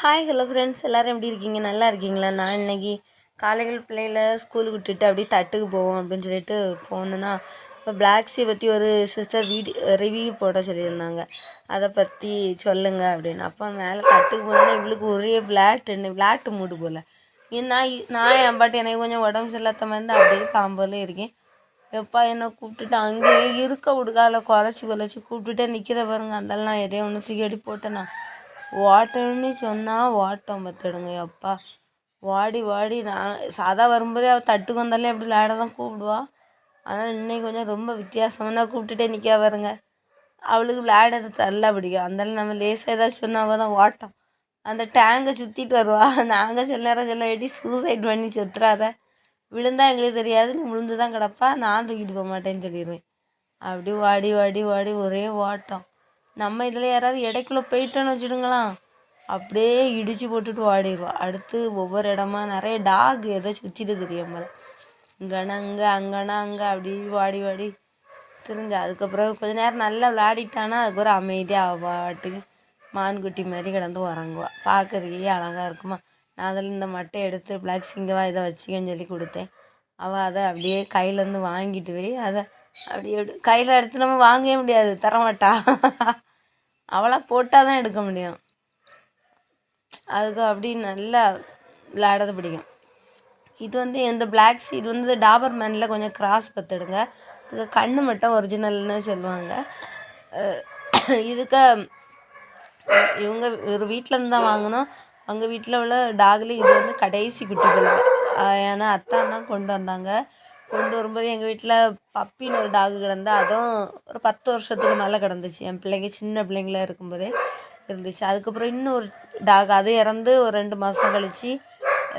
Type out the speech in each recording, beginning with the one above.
Hi hello friends எல்லோரும் எப்படி இருக்கீங்க? நல்லா இருக்கீங்களா? நான் இன்னைக்கு காலையில் பிள்ளையில் ஸ்கூலுக்கு விட்டுட்டு அப்படியே தட்டுக்கு போவோம் அப்படின்னு சொல்லிட்டு போனேன்னா இப்போ பிளாக் பற்றி ஒரு சிஸ்டர் வீடியோ ரிவ்யூ போட சொல்லியிருந்தாங்க. அதை பற்றி சொல்லுங்க அப்படின்னு. அப்போ மேலே தட்டுக்கு போனோன்னா இவளுக்கு ஒரே விளாட்டுன்னு விளாட்டு மூடு போல். நான் நான் என் பாட்டு எனக்கு கொஞ்சம் உடம்பு சரியில்லாத மாதிரி இருந்தால் அப்படியே காம்போல இருக்கேன். எப்பா என்னை கூப்பிட்டுட்டு அங்கேயே இருக்க விடுக்கால குறைச்சி குறைச்சி கூப்பிட்டுட்டே நிற்கிற பாருங்க. அதெல்லாம் எதையோ ஒன்று தூக்கி அடி போட்டேன்னா. ஓட்டணும்னு சொன்னால் ஓட்டம் பார்த்துடுங்க அப்பா. வாடி வாடி. நான் சாதா வரும்போதே அவள் தட்டுக்கு வந்தாலே அப்படி விளையாட தான் கூப்பிடுவா. ஆனால் இன்னைக்கு கொஞ்சம் ரொம்ப வித்தியாசமாக கூப்பிட்டுட்டே நிற்க பாருங்க. அவளுக்கு விளையாடுறது நல்லா பிடிக்கும். அந்தாலும் நம்ம லேசாக ஏதாச்சும் சொன்னால் தான் ஓட்டம் அந்த டேங்கை சுற்றிட்டு வருவா. நாங்கள் சில நேரம் சில எடி சூசைட் பண்ணி செத்துறாத. விழுந்தா எங்களுக்கு தெரியாது நீ விழுந்து தான் கிடப்பா நான் தூக்கிட்டு போக மாட்டேன்னு சொல்லிடுவேன். அப்படி வாடி வாடி வாடி ஒரே ஓட்டம் நம்ம இதில் யாராவது இடைக்குள்ளே போயிட்டோன்னு வச்சுடுங்களேன். அப்படியே இடித்து போட்டுட்டு ஓடிடுவா. அடுத்து ஒவ்வொரு இடமா நிறைய டாக் ஏதோ சுற்றிட்டு தெரியும் போல. இங்கேனா அங்கே அங்கேனா அங்கே அப்படி வாடி வாடி தெரிஞ்சு. அதுக்கப்புறம் கொஞ்ச நேரம் நல்லா விளையாடிட்டானா அதுக்கப்புறம் அமைதியாக அவள் பாட்டுக்கு மான்குட்டி மாதிரி கிடந்து உறங்குவா. பார்க்கறதுக்கே அழகாக இருக்குமா. நான் அதில் இந்த மட்டை எடுத்து பிளாக் சிங்கவா இதை வச்சுக்கன்னு சொல்லி கொடுத்தேன். அவள் அதை அப்படியே கையிலேருந்து வாங்கிட்டு போய் அதை அப்படியே கையில் எடுத்து நம்ம வாங்கவே முடியாது. தரமாட்டா. அவளாக போட்டால் தான் எடுக்க முடியும். அதுக்கு அப்படி நல்லா விளையாடுறது பிடிக்கும். இது வந்து இந்த பிளாக்ஸ் இது வந்து டாபர் மேனில் கொஞ்சம் கிராஸ் பத்துடுங்க. இதுக்கு கண்ணு மட்டும் ஒரிஜினல்னு சொல்லுவாங்க. இதுக்கு இவங்க ஒரு வீட்டிலேருந்து தான் வாங்கினோம் அவங்க வீட்டில் உள்ள டாக்லேயும் இது வந்து கடைசி குட்டி பிள்ளை. ஏன்னா அத்தான் தான் கொண்டு வந்தாங்க. கொண்டு வரும்போது எங்கள் வீட்டில் பப்பின்னு ஒரு டாகு கிடந்தா அதுவும் ஒரு பத்து வருஷத்துக்கு மேலே கிடந்துச்சு. என் பிள்ளைங்க சின்ன பிள்ளைங்களா இருக்கும்போதே இருந்துச்சு. அதுக்கப்புறம் இன்னொரு டாக் அது இறந்து ஒரு ரெண்டு மாதம் கழித்து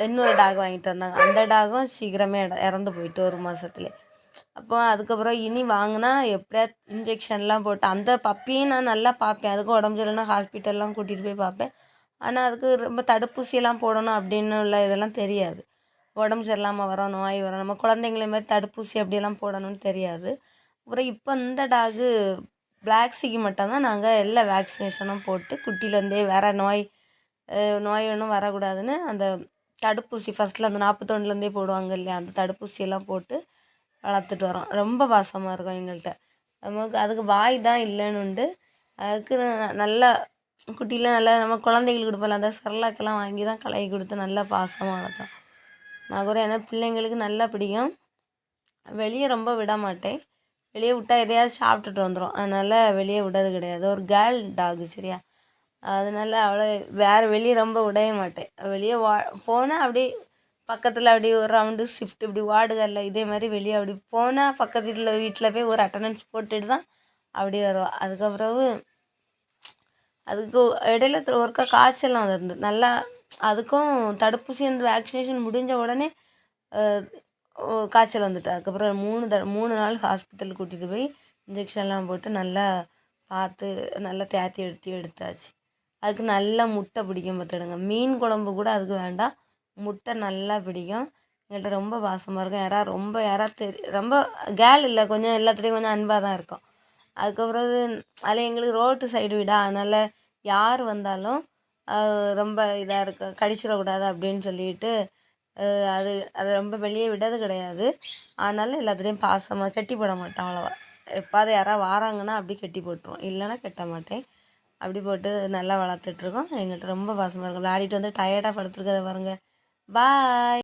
இன்னொரு டாக் வாங்கிட்டு வந்தாங்க. அந்த டாகும் சீக்கிரமே இறந்து போயிட்டு ஒரு மாதத்துலே அப்போ அதுக்கப்புறம் இனி வாங்கினா எப்படியா இன்ஜெக்ஷன்லாம் போட்டு அந்த பப்பியும் நான் நல்லா பார்ப்பேன். அதுக்கும் உடம்பு சரியில்லைனா ஹாஸ்பிட்டல்லாம் கூட்டிகிட்டு போய் பார்ப்பேன். ஆனால் அதுக்கு ரொம்ப தடுப்பூசியெல்லாம் போடணும் அப்படின்னு உள்ள இதெல்லாம் தெரியாது. உடம்பு சரியில்லாமல் வரோம் நோய் வரும். நம்ம குழந்தைங்கள மாதிரி தடுப்பூசி அப்படியெல்லாம் போடணும்னு தெரியாது. அப்புறம் இப்போ இந்த டாகு பிளாக்ஸிக்கு மட்டும்தான் நாங்கள் எல்லா வேக்சினேஷனும் போட்டு குட்டிலேருந்தே வேறு நோய் நோய் ஒன்றும் வரக்கூடாதுன்னு அந்த தடுப்பூசி ஃபஸ்ட்டில் அந்த நாற்பத்தொன்னுலேருந்தே போடுவாங்க இல்லையா அந்த தடுப்பூசியெல்லாம் போட்டு வளர்த்துட்டு வரோம். ரொம்ப பாசமாக இருக்கும் எங்கள்கிட்ட நமக்கு அதுக்கு வாய் தான் இல்லைன்னு உண்டு. அதுக்கு நல்லா குட்டிலாம் நல்லா நம்ம குழந்தைங்களுக்கு கொடுப்போம்ல அந்த செரலாக்கெல்லாம் வாங்கி தான் கலகி கொடுத்து நல்லா பாசமாக வளர்த்தோம். நான் கூட ஏன்னா பிள்ளைங்களுக்கு நல்லா பிடிக்கும். வெளியே ரொம்ப விட மாட்டேன். வெளியே விட்டால் எதையாவது சாப்பிட்டுட்டு வந்துடும் அதனால் வெளியே விடுறது கிடையாது. ஒரு கேர்ள் டாகு சரியா? அதனால அவ்வளோ வேறு வெளியே ரொம்ப விடவே மாட்டேன். வெளியே வா போனால் அப்படியே பக்கத்தில் அப்படி ஒரு ரவுண்டு ஷிஃப்ட் இப்படி வார்டுகளில் இதே மாதிரி வெளியே அப்படி போனால் பக்கத்து வீட்டில் வீட்டில் போய் ஒரு அட்டண்டன்ஸ் போட்டுட்டு தான் அப்படி வருவோம் அதுக்கப்புறம் அதுக்கு இடையில ஒருக்கா காய்ச்சல்லாம் வந்து நல்லா அதுக்கும் தடுப்பூசி அந்த வேக்சினேஷன் முடிஞ்ச உடனே காய்ச்சல் வந்துட்டு அதுக்கப்புறம் மூணு த மூணு நாள் ஹாஸ்பிட்டலுக்கு கூட்டிகிட்டு போய் இன்ஜெக்ஷன்லாம் போட்டு நல்லா பார்த்து நல்லா தேத்தி எடுத்து எடுத்தாச்சு. அதுக்கு நல்லா முட்டை பிடிக்கும் பார்த்துடுங்க. மீன் குழம்பு கூட அதுக்கு வேண்டாம். முட்டை நல்லா பிடிக்கும். எங்கள்கிட்ட ரொம்ப பாசமாக இருக்கும். யாராவது ரொம்ப யாரா தெரி ரொம்ப கேள் இல்லை. கொஞ்சம் எல்லாத்துலேயும் கொஞ்சம் அன்பாக தான் இருக்கும். அதுக்கப்புறம் அதில் எங்களுக்கு ரோட்டு சைடு வீடா. அதனால் யார் வந்தாலும் ரொம்ப இதாக இருக்குது கடிச்சிடக்கூடாது அப்படின்னு சொல்லிட்டு அது அதை ரொம்ப வெளியே விடுறது கிடையாது. அதனால எல்லாத்துலேயும் பாசமாக கட்டி போட மாட்டோம் அவ்வளோவா. எப்பாவது யாராவது வாராங்கன்னா அப்படி கட்டி போட்டுருவோம். இல்லைன்னா கட்ட மாட்டேன். அப்படி போட்டு நல்லா வளர்த்துட்ருக்கோம் எங்கள்கிட்ட ரொம்ப பாசமாக இருக்கும் விளையாடிட்டு வந்து டயர்டாக படுத்துருக்கதை பாருங்கள் பாய்